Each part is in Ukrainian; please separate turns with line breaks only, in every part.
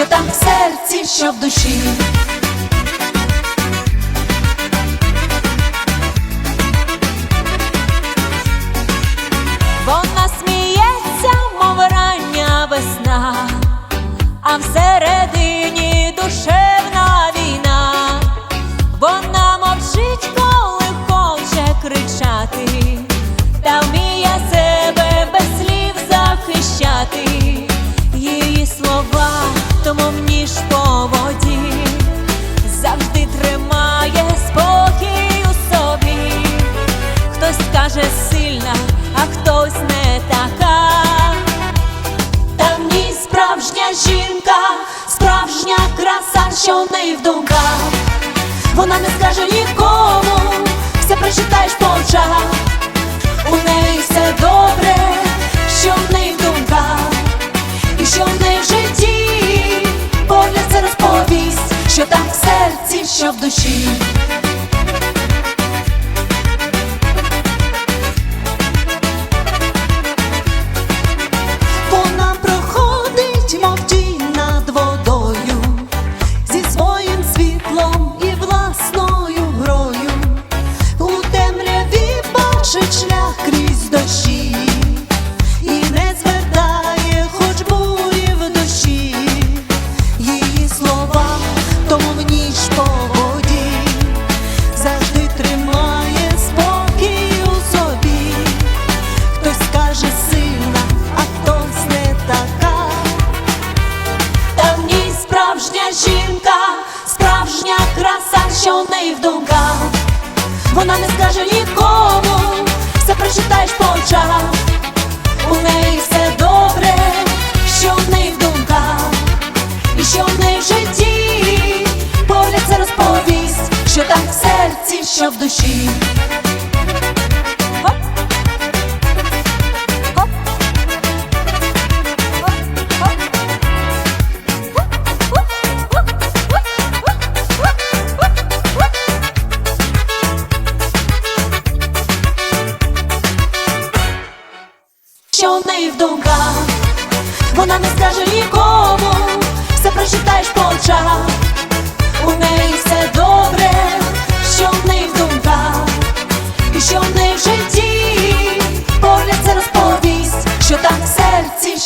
що там в серці, що в душі. Вона сміється, мов рання весна, а всередині що в неї в думках, вона не скаже нікому, все прочитаєш по очах, у неї все добре, що в неї в думках, і що в неї в житті, погляд це розповість, що там в серці, що в душі. душі.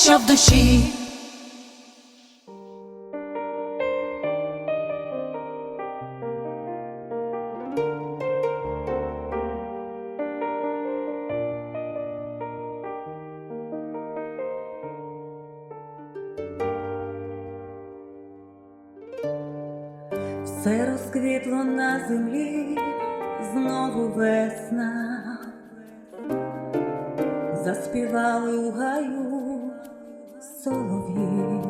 що в душі. Все
розквітло на землі знову весна, заспівали у гаю солов'ї.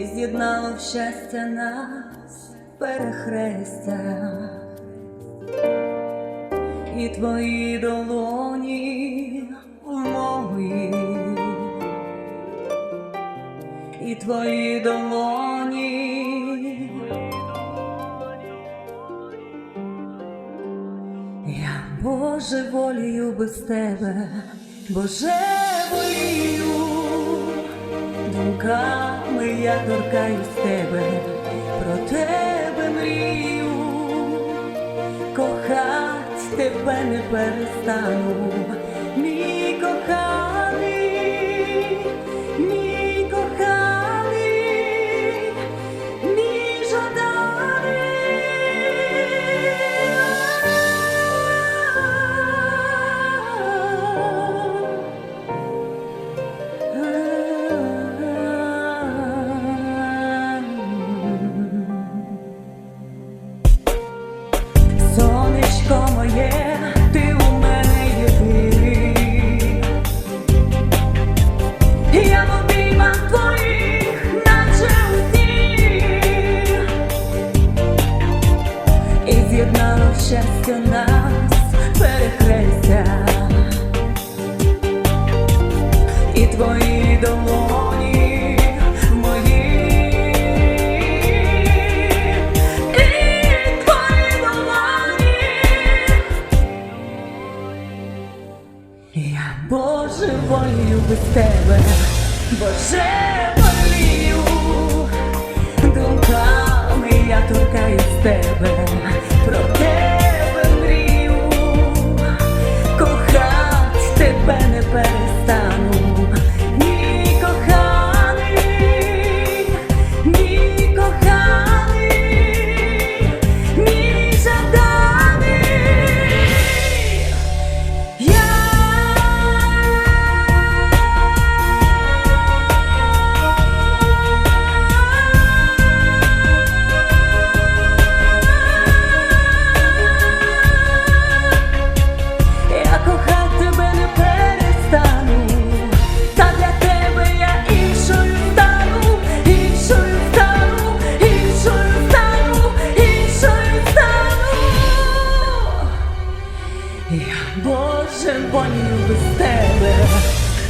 І з'єднало щастя нас перехрестя. І твої долоні в моїх і твої долоні. Я Боже волію без тебе, Боже волію, думками я торкаюсь тебе, про тебе мрію, кохать тебе не перестану,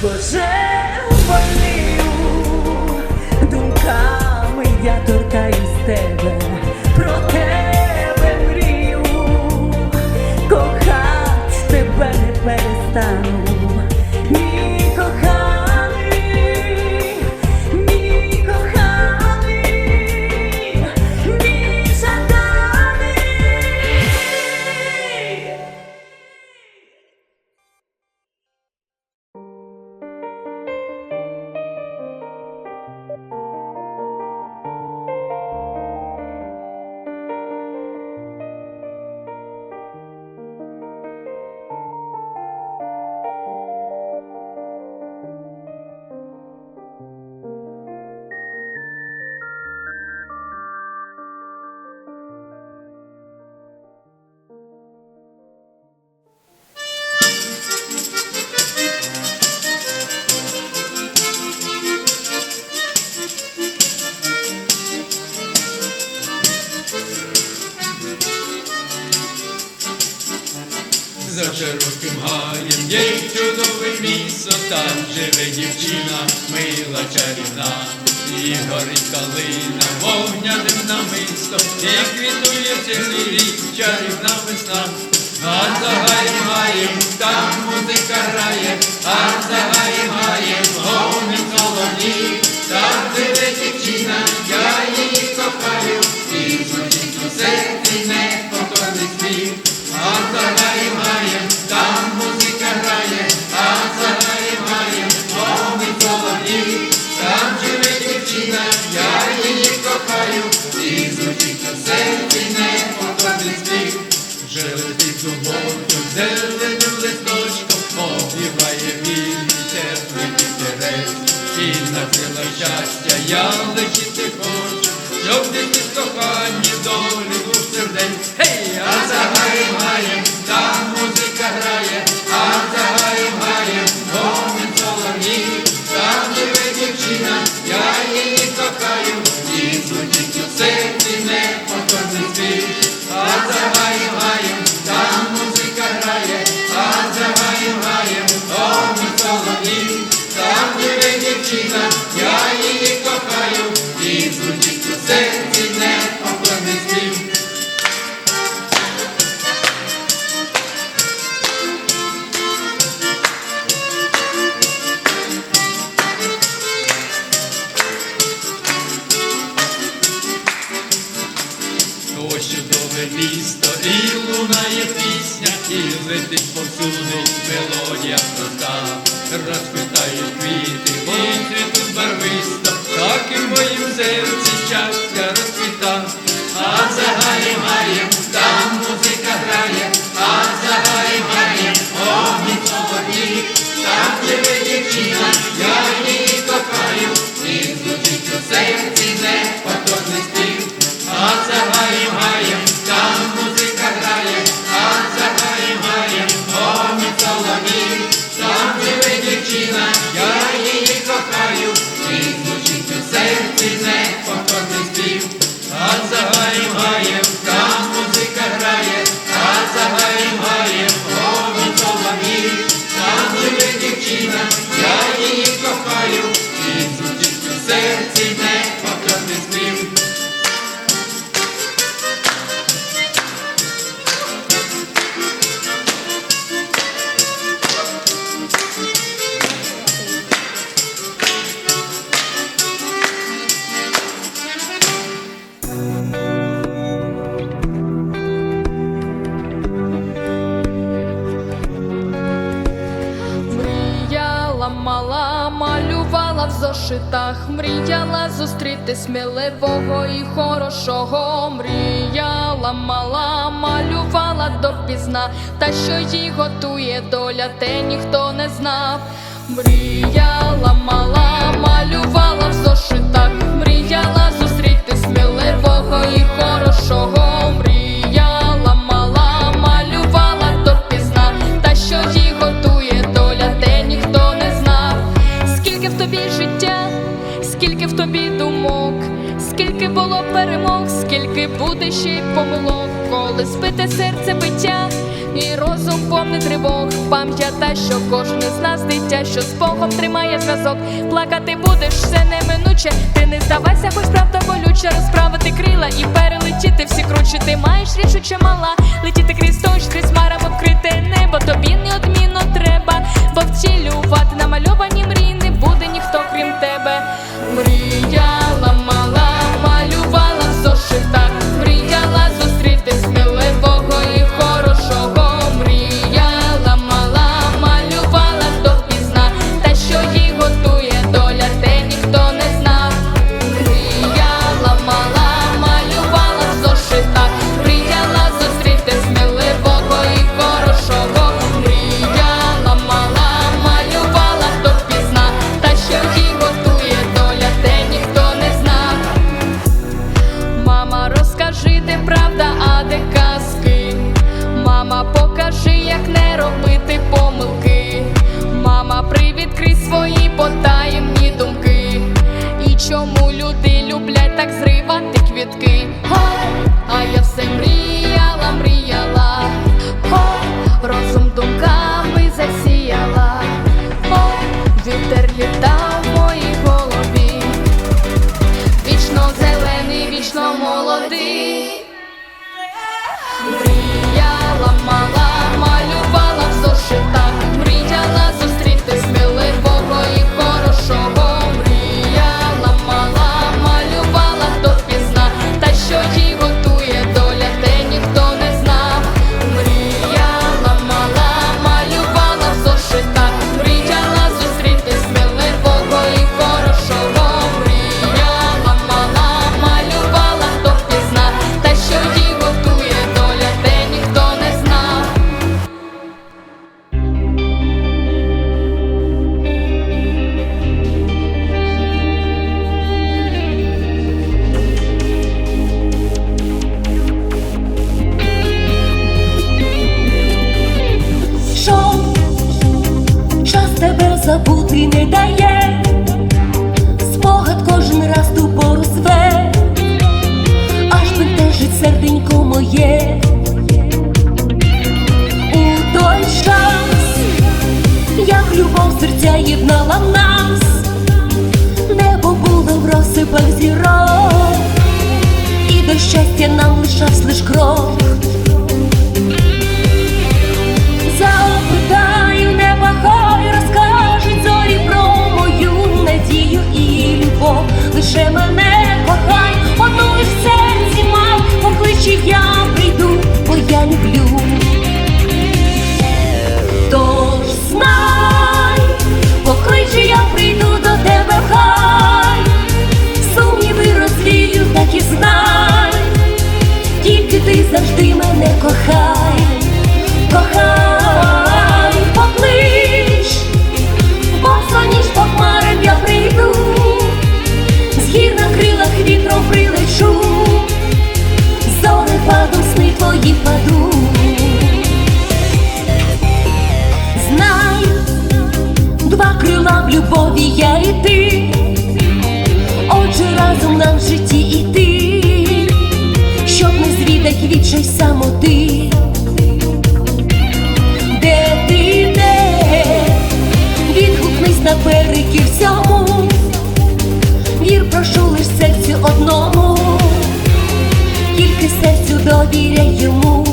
Боже
Широким гаєм є чудове місто, там живе дівчина, мила чарівна, і горить калина, вогняним намисто, і квітує цілий рік, чарівна весна. А за гаєм гаєм, там музика грає, а за гаєм гаєм, гомін солов'ї, там живе дівчина, я її кохаю, і звучить у серці неповторний спів. А за гаєм гаєм, to be. немає.
мріяла зустріти сміливого і хорошого, мріяла, мала, малювала допізна, та що її готує доля, те ніхто не знав. Мріяла, мала, малювала в зошитах, мріяла зустріти сміливого і хорошого. тобі думок, скільки було перемог, скільки буде ще й помилок, коли спите серце биття і розум повний тривог. пам'ята, що кожен з нас дитя, що з Богом тримає зв'язок. Плакати будеш все неминуче. Ти не здавайся, хоч правда болюче, розправити крила і перелетіти всі круче. Ти маєш рішуче мала, летіти крізь дощ, крізь марам відкрите небо. Тобі неодмінно треба, бо втілювати намальовані мрії буде ніхто крім тебе. Мріяла мала, малювала в зошитах.
Мрія час лишь кровь Εγώ χαράζομαι довіряй йому,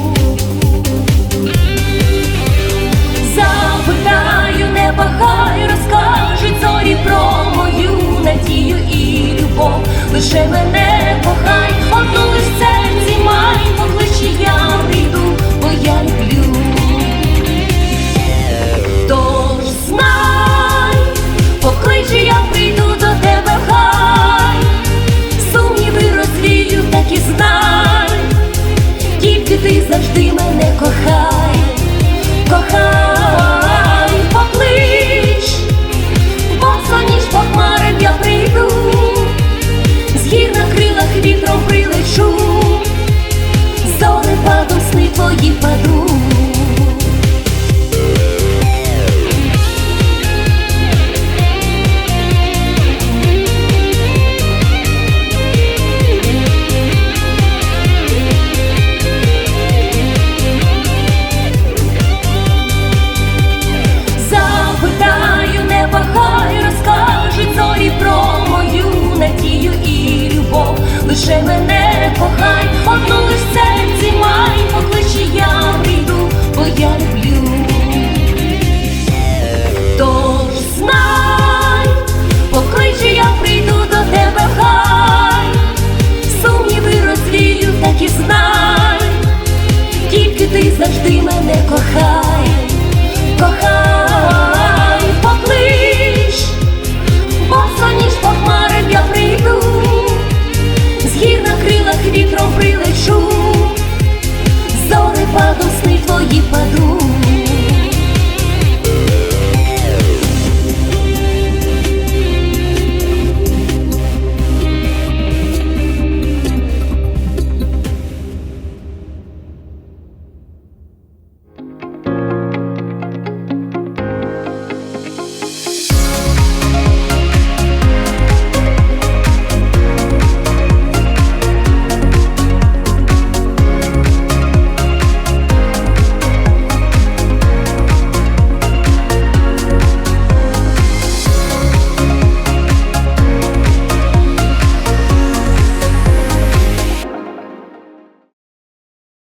запитаю, не хай розкажуть зорі про мою надію і любов, лише мене кохай.